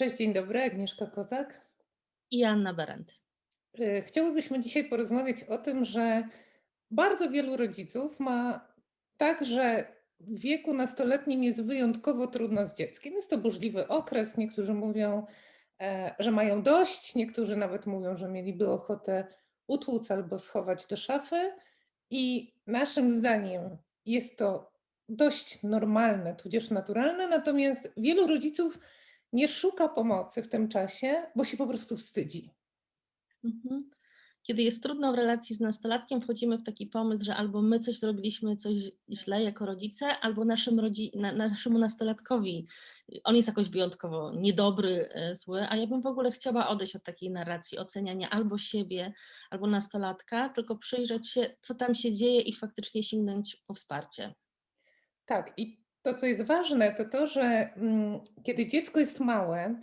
Cześć, dzień dobry, Agnieszka Kozak. I Anna Berendt. Y, Chciałybyśmy dzisiaj porozmawiać o tym, że bardzo wielu rodziców ma tak, że w wieku nastoletnim jest wyjątkowo trudno z dzieckiem. Jest to burzliwy okres. Niektórzy mówią, e, że mają dość, niektórzy nawet mówią, że mieliby ochotę utłuc albo schować do szafy. I naszym zdaniem jest to dość normalne, tudzież naturalne, natomiast wielu rodziców nie szuka pomocy w tym czasie, bo się po prostu wstydzi. Mhm. Kiedy jest trudno w relacji z nastolatkiem, wchodzimy w taki pomysł, że albo my coś zrobiliśmy coś źle jako rodzice, albo naszym rodzi- na, naszemu nastolatkowi on jest jakoś wyjątkowo niedobry, e, zły, a ja bym w ogóle chciała odejść od takiej narracji oceniania albo siebie, albo nastolatka, tylko przyjrzeć się, co tam się dzieje i faktycznie sięgnąć po wsparcie. Tak, i to, co jest ważne, to to, że mm, kiedy dziecko jest małe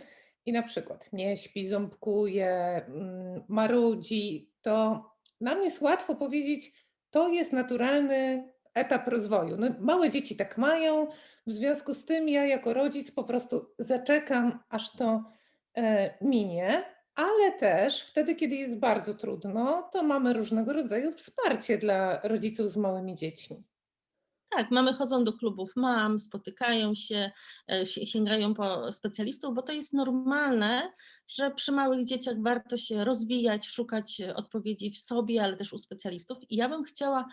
i na przykład nie śpi, ząbkuje, mm, marudzi, to nam jest łatwo powiedzieć, to jest naturalny etap rozwoju. No, małe dzieci tak mają, w związku z tym ja jako rodzic po prostu zaczekam, aż to e, minie, ale też wtedy, kiedy jest bardzo trudno, to mamy różnego rodzaju wsparcie dla rodziców z małymi dziećmi. Tak, mamy chodzą do klubów mam, spotykają się, e, si- sięgają po specjalistów, bo to jest normalne, że przy małych dzieciach warto się rozwijać, szukać e, odpowiedzi w sobie, ale też u specjalistów. I ja bym chciała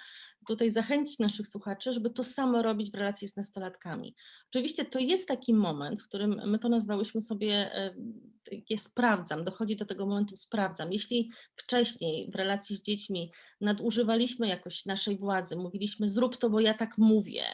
tutaj zachęcić naszych słuchaczy, żeby to samo robić w relacji z nastolatkami. Oczywiście to jest taki moment, w którym my to nazwałyśmy sobie, e, takie sprawdzam, dochodzi do tego momentu sprawdzam. Jeśli wcześniej w relacji z dziećmi nadużywaliśmy jakoś naszej władzy, mówiliśmy zrób to, bo ja tak mówię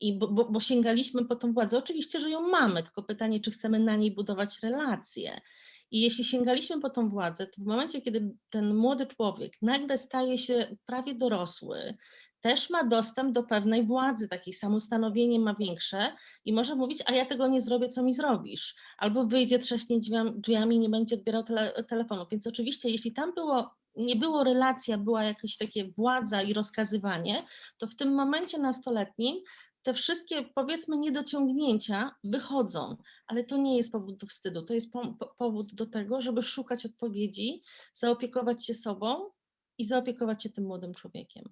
i bo, bo, bo sięgaliśmy po tą władzę. Oczywiście, że ją mamy, tylko pytanie, czy chcemy na niej budować relacje. I jeśli sięgaliśmy po tą władzę, to w momencie, kiedy ten młody człowiek nagle staje się prawie dorosły, też ma dostęp do pewnej władzy, takiej samostanowienie ma większe i może mówić, a ja tego nie zrobię, co mi zrobisz. Albo wyjdzie, drzwiami, drzwiami nie będzie odbierał tele, telefonu. Więc oczywiście, jeśli tam było nie było relacja, była jakaś takie władza i rozkazywanie, to w tym momencie nastoletnim te wszystkie, powiedzmy, niedociągnięcia wychodzą, ale to nie jest powód do wstydu, to jest po, po, powód do tego, żeby szukać odpowiedzi, zaopiekować się sobą i zaopiekować się tym młodym człowiekiem.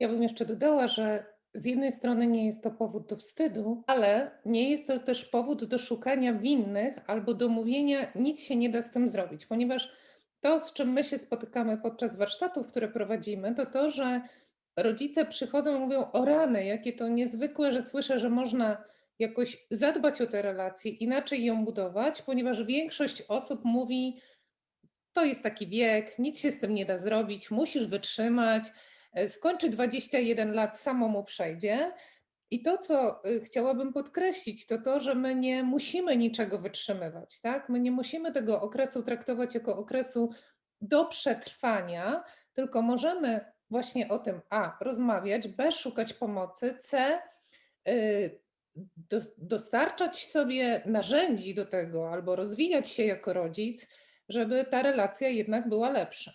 Ja bym jeszcze dodała, że z jednej strony nie jest to powód do wstydu, ale nie jest to też powód do szukania winnych albo do mówienia, nic się nie da z tym zrobić, ponieważ to, z czym my się spotykamy podczas warsztatów, które prowadzimy, to to, że rodzice przychodzą i mówią: O rany, jakie to niezwykłe, że słyszę, że można jakoś zadbać o te relacje, inaczej ją budować, ponieważ większość osób mówi: To jest taki wiek, nic się z tym nie da zrobić, musisz wytrzymać, skończy 21 lat, samo mu przejdzie. I to, co y, chciałabym podkreślić, to to, że my nie musimy niczego wytrzymywać, tak? My nie musimy tego okresu traktować jako okresu do przetrwania, tylko możemy właśnie o tym A rozmawiać, B szukać pomocy, C y, dos- dostarczać sobie narzędzi do tego albo rozwijać się jako rodzic, żeby ta relacja jednak była lepsza.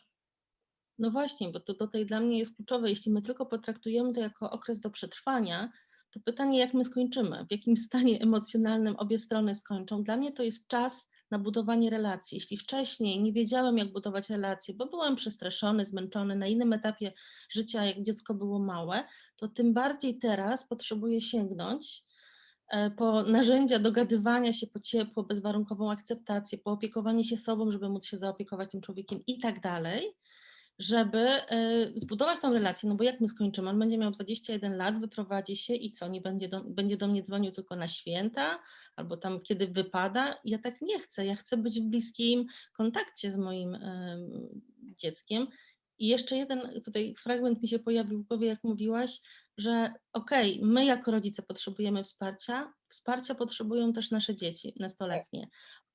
No właśnie, bo to tutaj dla mnie jest kluczowe. Jeśli my tylko potraktujemy to jako okres do przetrwania, to pytanie, jak my skończymy, w jakim stanie emocjonalnym obie strony skończą. Dla mnie to jest czas na budowanie relacji. Jeśli wcześniej nie wiedziałem, jak budować relacje, bo byłem przestraszony, zmęczony na innym etapie życia, jak dziecko było małe, to tym bardziej teraz potrzebuję sięgnąć e, po narzędzia dogadywania się, po ciepło, bezwarunkową akceptację, po opiekowanie się sobą, żeby móc się zaopiekować tym człowiekiem i tak dalej żeby y, zbudować tą relację, no bo jak my skończymy, on będzie miał 21 lat, wyprowadzi się i co, nie będzie do, będzie do mnie dzwonił tylko na święta, albo tam kiedy wypada. Ja tak nie chcę, ja chcę być w bliskim kontakcie z moim y, dzieckiem. I jeszcze jeden tutaj fragment mi się pojawił w głowie, jak mówiłaś, że okej, okay, my jako rodzice potrzebujemy wsparcia, wsparcia potrzebują też nasze dzieci nastoletnie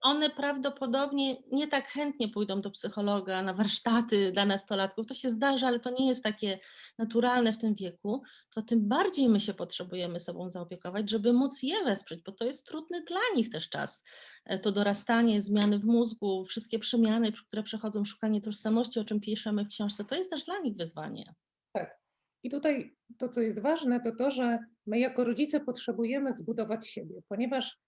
one prawdopodobnie nie tak chętnie pójdą do psychologa na warsztaty dla nastolatków. To się zdarza, ale to nie jest takie naturalne w tym wieku. To tym bardziej my się potrzebujemy sobą zaopiekować, żeby móc je wesprzeć, bo to jest trudny dla nich też czas. E, to dorastanie, zmiany w mózgu, wszystkie przemiany, które przechodzą, szukanie tożsamości, o czym piszemy w książce, to jest też dla nich wyzwanie. Tak. I tutaj to, co jest ważne, to to, że my jako rodzice potrzebujemy zbudować siebie, ponieważ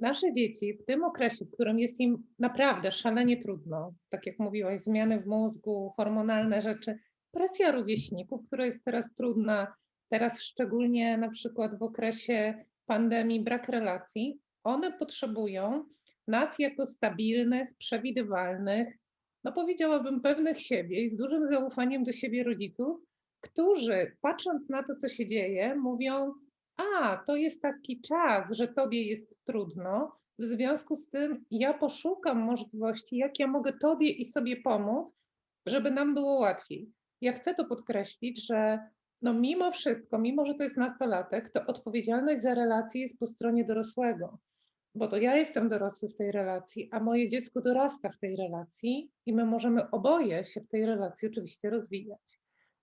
Nasze dzieci w tym okresie, w którym jest im naprawdę szalenie trudno, tak jak mówiłaś, zmiany w mózgu, hormonalne rzeczy, presja rówieśników, która jest teraz trudna, teraz szczególnie na przykład w okresie pandemii, brak relacji, one potrzebują nas jako stabilnych, przewidywalnych, no powiedziałabym pewnych siebie i z dużym zaufaniem do siebie rodziców, którzy patrząc na to, co się dzieje, mówią: A, to jest taki czas, że tobie jest trudno. W związku z tym ja poszukam możliwości, jak ja mogę tobie i sobie pomóc, żeby nam było łatwiej. Ja chcę to podkreślić, że no mimo wszystko, mimo że to jest nastolatek, to odpowiedzialność za relacje jest po stronie dorosłego bo to ja jestem dorosły w tej relacji, a moje dziecko dorasta w tej relacji i my możemy oboje się w tej relacji oczywiście rozwijać.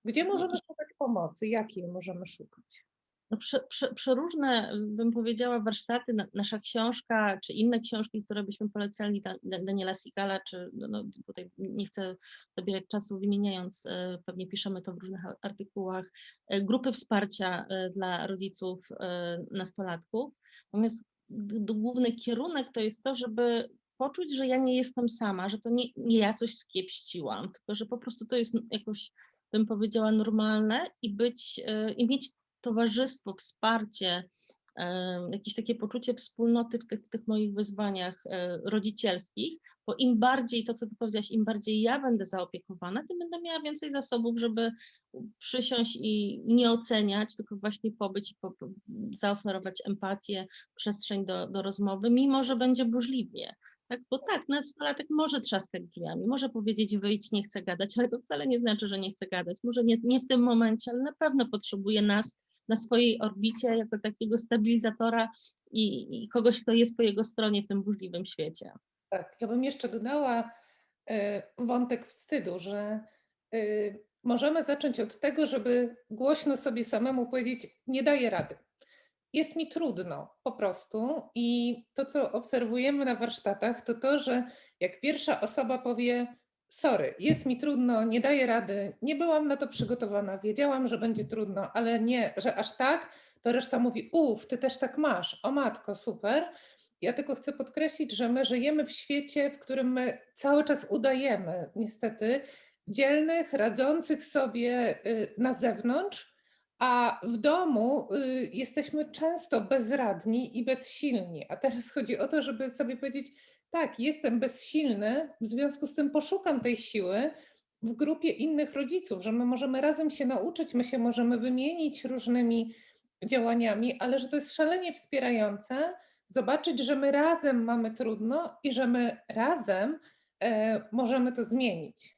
Gdzie możemy szukać pomocy? Jakiej możemy szukać? No, prze, prze, przeróżne, bym powiedziała, warsztaty, na, nasza książka, czy inne książki, które byśmy polecali, da, Da- Daniela Sigala, czy no, no, tutaj nie chcę zabierać czasu wymieniając, e, pewnie piszemy to w różnych artykułach, e, grupy wsparcia e, dla rodziców nastolatków. Natomiast główny kierunek to jest to, żeby poczuć, że ja nie jestem sama, że to nie, nie ja coś skiepściłam, tylko że po prostu to jest jakoś, bym powiedziała, normalne i być, e, i mieć towarzystwo, wsparcie, jakieś takie poczucie wspólnoty w tych, w tych moich wyzwaniach e, rodzicielskich, bo im bardziej, to co ty powiedziałaś, im bardziej ja będę zaopiekowana, tym będę miała więcej zasobów, żeby przysiąść i nie oceniać, tylko właśnie pobyć i po, zaoferować empatię, przestrzeń do, do rozmowy, mimo że będzie burzliwie. Tak, bo tak, nastolatek może trzaskać drzwiami, może powiedzieć wyjdź, nie chcę gadać, ale to wcale nie znaczy, że nie chce gadać. Może nie, nie w tym momencie, ale na pewno potrzebuje nas na swojej orbicie jako takiego stabilizatora i, i kogoś, kto jest po jego stronie w tym burzliwym świecie. Tak, ja bym jeszcze dodała e, wątek wstydu, że e, możemy zacząć od tego, żeby głośno sobie samemu powiedzieć: Nie daję rady. Jest mi trudno po prostu. I to, co obserwujemy na warsztatach, to to, że jak pierwsza osoba powie: Sorry, jest mi trudno, nie daję rady, nie byłam na to przygotowana, wiedziałam, że będzie trudno, ale nie, że aż tak, to reszta mówi: Uff, ty też tak masz, o matko, super. Ja tylko chcę podkreślić, że my żyjemy w świecie, w którym my cały czas udajemy, niestety, dzielnych, radzących sobie y, na zewnątrz, a w domu y, jesteśmy często bezradni i bezsilni. A teraz chodzi o to, żeby sobie powiedzieć: tak, jestem bezsilny, w związku z tym poszukam tej siły w grupie innych rodziców, że my możemy razem się nauczyć, my się możemy wymienić różnymi działaniami, ale że to jest szalenie wspierające zobaczyć, że my razem mamy trudno i że my razem e, możemy to zmienić.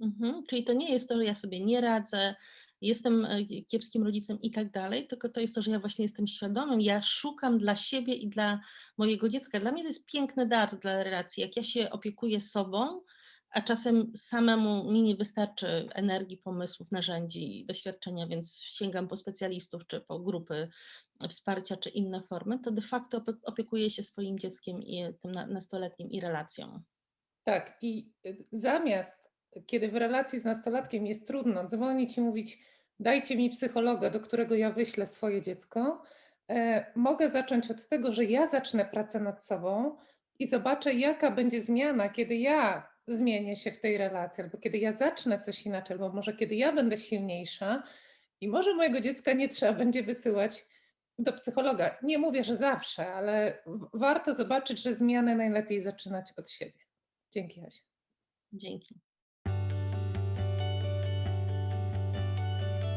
Mhm. Czyli to nie jest to, że ja sobie nie radzę, jestem e, kiepskim rodzicem i tak dalej, tylko to jest to, że ja właśnie jestem świadomym, ja szukam dla siebie i dla mojego dziecka. Dla mnie to jest piękny dar dla relacji, jak ja się opiekuję sobą, a czasem samemu mi nie wystarczy energii, pomysłów, narzędzi, i doświadczenia, więc sięgam po specjalistów czy po grupy wsparcia czy inne formy, to de facto opie- opiekuję się swoim dzieckiem i tym na- nastoletnim i relacją. Tak, i y, zamiast, kiedy w relacji z nastolatkiem jest trudno, dzwonić i mówić: Dajcie mi psychologa, do którego ja wyślę swoje dziecko, e, mogę zacząć od tego, że ja zacznę pracę nad sobą i zobaczę, jaka będzie zmiana, kiedy ja zmienię się w tej relacji, albo kiedy ja zacznę coś inaczej, albo może kiedy ja będę silniejsza i może mojego dziecka nie trzeba będzie wysyłać do psychologa. Nie mówię, że zawsze, ale warto zobaczyć, że zmiany najlepiej zaczynać od siebie. Dzięki, Asia. Dzięki.